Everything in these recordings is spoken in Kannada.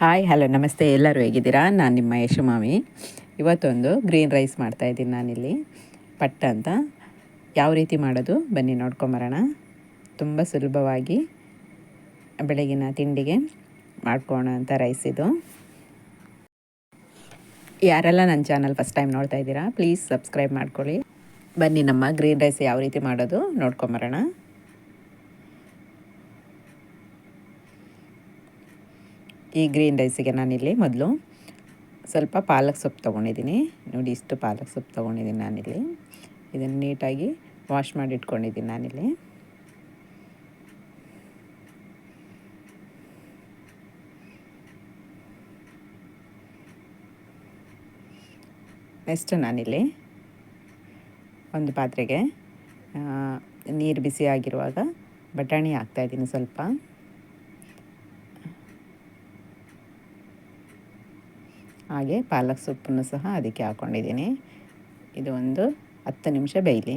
ಹಾಯ್ ಹಲೋ ನಮಸ್ತೆ. ಎಲ್ಲರೂ ಹೇಗಿದ್ದೀರಾ? ನಾನು ನಿಮ್ಮ ಯಶುಮಾಮಿ. ಇವತ್ತೊಂದು ಗ್ರೀನ್ ರೈಸ್ ಮಾಡ್ತಾಯಿದ್ದೀನಿ ನಾನಿಲ್ಲಿ. ಪಟ್ಟ ಅಂತ. ಯಾವ ರೀತಿ ಮಾಡೋದು? ಬನ್ನಿ ನೋಡ್ಕೊಂಬರೋಣ ತುಂಬ ಸುಲಭವಾಗಿ ಬೆಳಗಿನ ತಿಂಡಿಗೆ ಮಾಡ್ಕೋಣ ಅಂತ ರೈಸ್ ಇದು. ಯಾರೆಲ್ಲ ನನ್ನ ಚಾನಲ್ ಫಸ್ಟ್ ಟೈಮ್ ನೋಡ್ತಾ ಇದ್ದೀರಾ, ಪ್ಲೀಸ್ ಸಬ್ಸ್ಕ್ರೈಬ್ ಮಾಡ್ಕೊಳ್ಳಿ. ಬನ್ನಿ ನಮ್ಮ ಗ್ರೀನ್ ರೈಸ್ ಯಾವ ರೀತಿ ಮಾಡೋದು ನೋಡ್ಕೊಂಬರೋಣ ಈ ಗ್ರೀನ್ ರೈಸಿಗೆ ನಾನಿಲ್ಲಿ ಮೊದಲು ಸ್ವಲ್ಪ ಪಾಲಕ್ ಸೊಪ್ಪು ತೊಗೊಂಡಿದ್ದೀನಿ. ನೋಡಿ ಇಷ್ಟು ಪಾಲಕ್ ಸೊಪ್ಪು ತೊಗೊಂಡಿದ್ದೀನಿ ನಾನಿಲ್ಲಿ. ಇದನ್ನು ನೀಟಾಗಿ ವಾಶ್ ಮಾಡಿ ಇಟ್ಕೊಂಡಿದ್ದೀನಿ ನಾನಿಲ್ಲಿ. ನೆಕ್ಸ್ಟ್ ನಾನಿಲ್ಲಿ ಒಂದು ಪಾತ್ರೆಗೆ ನೀರು ಬಿಸಿ ಆಗಿರುವಾಗ ಬಟಾಣಿ ಹಾಕ್ತಾಯಿದ್ದೀನಿ ಸ್ವಲ್ಪ. ಹಾಗೆ ಪಾಲಕ್ ಸೊಪ್ಪನ್ನು ಸಹ ಅದಕ್ಕೆ ಹಾಕ್ಕೊಂಡಿದ್ದೀನಿ ಇದು ಒಂದು ಹತ್ತು ನಿಮಿಷ ಬೇಯಲಿ.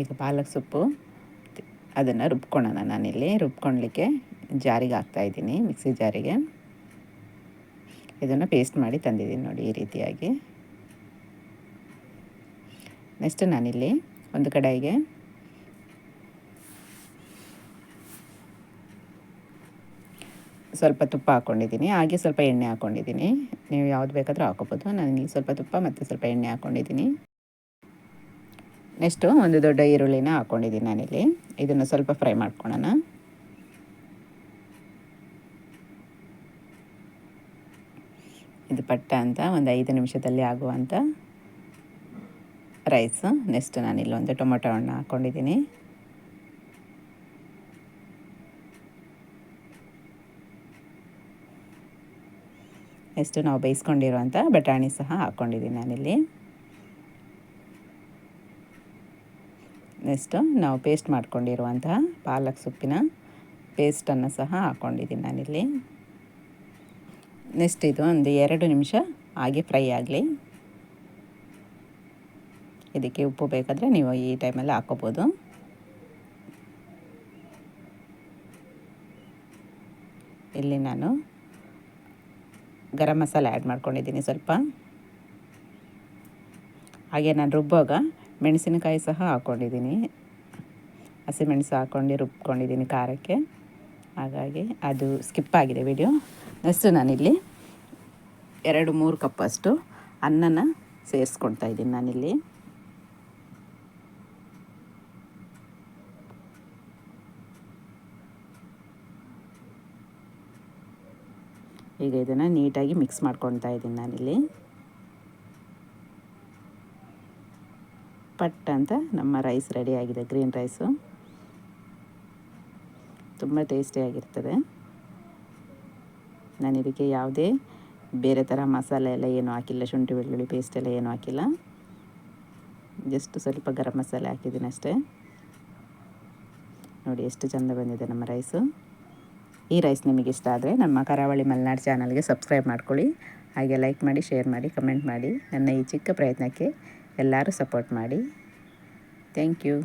ಈಗ ಪಾಲಕ್ ಸೊಪ್ಪು ಅದನ್ನು ರುಬ್ಕೊಳ್ಳೋಣ ನಾನಿಲ್ಲಿ. ರುಬ್ಕೊಳ್ಲಿಕ್ಕೆ ಜಾರಿಗೆ ಹಾಕ್ತಾಯಿದ್ದೀನಿ ಮಿಕ್ಸಿ ಜಾರಿಗೆ. ಇದನ್ನು ಪೇಸ್ಟ್ ಮಾಡಿ ತಂದಿದ್ದೀನಿ ನೋಡಿ ಈ ರೀತಿಯಾಗಿ. ನೆಕ್ಸ್ಟ್ ನಾನಿಲ್ಲಿ ಒಂದು ಕಡೆಗೆ ಸ್ವಲ್ಪ ತುಪ್ಪ ಹಾಕ್ಕೊಂಡಿದ್ದೀನಿ ಹಾಗೆ ಸ್ವಲ್ಪ ಎಣ್ಣೆ ಹಾಕ್ಕೊಂಡಿದ್ದೀನಿ ನೀವು ಯಾವ್ದು ಬೇಕಾದರೂ ಹಾಕೋಬೋದು. ನನಗೆ ಸ್ವಲ್ಪ ತುಪ್ಪ ಮತ್ತು ಸ್ವಲ್ಪ ಎಣ್ಣೆ ಹಾಕ್ಕೊಂಡಿದ್ದೀನಿ ನೆಕ್ಸ್ಟು ಒಂದು ದೊಡ್ಡ ಈರುಳ್ಳಿನ ಹಾಕ್ಕೊಂಡಿದ್ದೀನಿ ನಾನಿಲ್ಲಿ. ಇದನ್ನು ಸ್ವಲ್ಪ ಫ್ರೈ ಮಾಡ್ಕೊಳ್ಳೋಣ. ಇದು ಪಟ್ಟ ಅಂತ ಒಂದು ಐದು ನಿಮಿಷದಲ್ಲಿ ಆಗುವಂಥ ರೈಸು ನೆಕ್ಸ್ಟ್ ನಾನಿಲ್ಲಿ ಒಂದು ಟೊಮೊಟೊ ಹಣ್ಣು ಹಾಕ್ಕೊಂಡಿದ್ದೀನಿ ಎಷ್ಟು ನಾವು ಬೇಯಿಸ್ಕೊಂಡಿರುವಂಥ ಬಟಾಣಿ ಸಹ ಹಾಕ್ಕೊಂಡಿದ್ದೀನಿ ನಾನಿಲ್ಲಿ. ನೆಕ್ಸ್ಟು ನಾವು ಪೇಸ್ಟ್ ಮಾಡ್ಕೊಂಡಿರುವಂತಹ ಪಾಲಕ್ ಸೊಪ್ಪಿನ ಪೇಸ್ಟನ್ನು ಸಹ ಹಾಕ್ಕೊಂಡಿದ್ದೀನಿ ನಾನಿಲ್ಲಿ. ನೆಕ್ಸ್ಟ್ ಇದು ಒಂದು ಎರಡು ನಿಮಿಷ ಹಾಗೆ ಫ್ರೈ ಆಗಲಿ. ಇದಕ್ಕೆ ಉಪ್ಪು ಬೇಕಾದರೆ ನೀವು ಈ ಟೈಮಲ್ಲಿ ಹಾಕೋಬೋದು. ಇಲ್ಲಿ ನಾನು ಗರಂ ಮಸಾಲೆ ಆ್ಯಡ್ ಮಾಡ್ಕೊಂಡಿದ್ದೀನಿ ಸ್ವಲ್ಪ. ಹಾಗೆ ನಾನು ರುಬ್ಬುವಾಗ ಮೆಣಸಿನಕಾಯಿ ಸಹ ಹಾಕ್ಕೊಂಡಿದ್ದೀನಿ ಹಸಿಮೆಣಸು ಹಾಕ್ಕೊಂಡು ರುಬ್ಕೊಂಡಿದ್ದೀನಿ ಖಾರಕ್ಕೆ. ಹಾಗಾಗಿ ಅದು ಸ್ಕಿಪ್ ಆಗಿದೆ ವಿಡಿಯೋ. ನೆಕ್ಸ್ಟ್ ನಾನಿಲ್ಲಿ ಎರಡು ಮೂರು ಕಪ್ಪಷ್ಟು ಅನ್ನನ ಸೇರಿಸ್ಕೊಳ್ತಾ ಇದ್ದೀನಿ ನಾನಿಲ್ಲಿ. ಈಗ ಇದನ್ನು ನೀಟಾಗಿ ಮಿಕ್ಸ್ ಮಾಡ್ಕೊತಾ ಇದ್ದೀನಿ ನಾನಿಲ್ಲಿ. ಪಟ್ ಅಂತ ನಮ್ಮ ರೈಸ್ ರೆಡಿ ಆಗಿದೆ ಗ್ರೀನ್ ರೈಸು ತುಂಬ ಟೇಸ್ಟಿಯಾಗಿರ್ತದೆ ನಾನು ಇದಕ್ಕೆ ಯಾವುದೇ ಬೇರೆ ಥರ ಮಸಾಲೆ ಎಲ್ಲ ಏನೂ ಹಾಕಿಲ್ಲ, ಶುಂಠಿ, ಬೆಳ್ಳುಳ್ಳಿ ಪೇಸ್ಟ್ ಎಲ್ಲ ಏನೂ ಹಾಕಿಲ್ಲ. ಜಸ್ಟ್ ಸ್ವಲ್ಪ ಗರಂ ಮಸಾಲೆ ಹಾಕಿದ್ದೀನಿ ಅಷ್ಟೇ. ನೋಡಿ ಎಷ್ಟು ಚೆಂದ ಬಂದಿದೆ ನಮ್ಮ ರೈಸು ಈ ರೈಸ್ ನಿಮಗೆ ಇಷ್ಟ ಆದರೆ ನಮ್ಮ ಕರಾವಳಿ ಮಲೆನಾಡು ಚಾನಲ್ಗೆ ಸಬ್ಸ್ಕ್ರೈಬ್ ಮಾಡ್ಕೊಳ್ಳಿ. ಹಾಗೆ ಲೈಕ್ ಮಾಡಿ, ಶೇರ್ ಮಾಡಿ, ಕಮೆಂಟ್ ಮಾಡಿ. ನನ್ನ ಈ ಚಿಕ್ಕ ಪ್ರಯತ್ನಕ್ಕೆ ಎಲ್ಲರೂ ಸಪೋರ್ಟ್ ಮಾಡಿ. Thank you.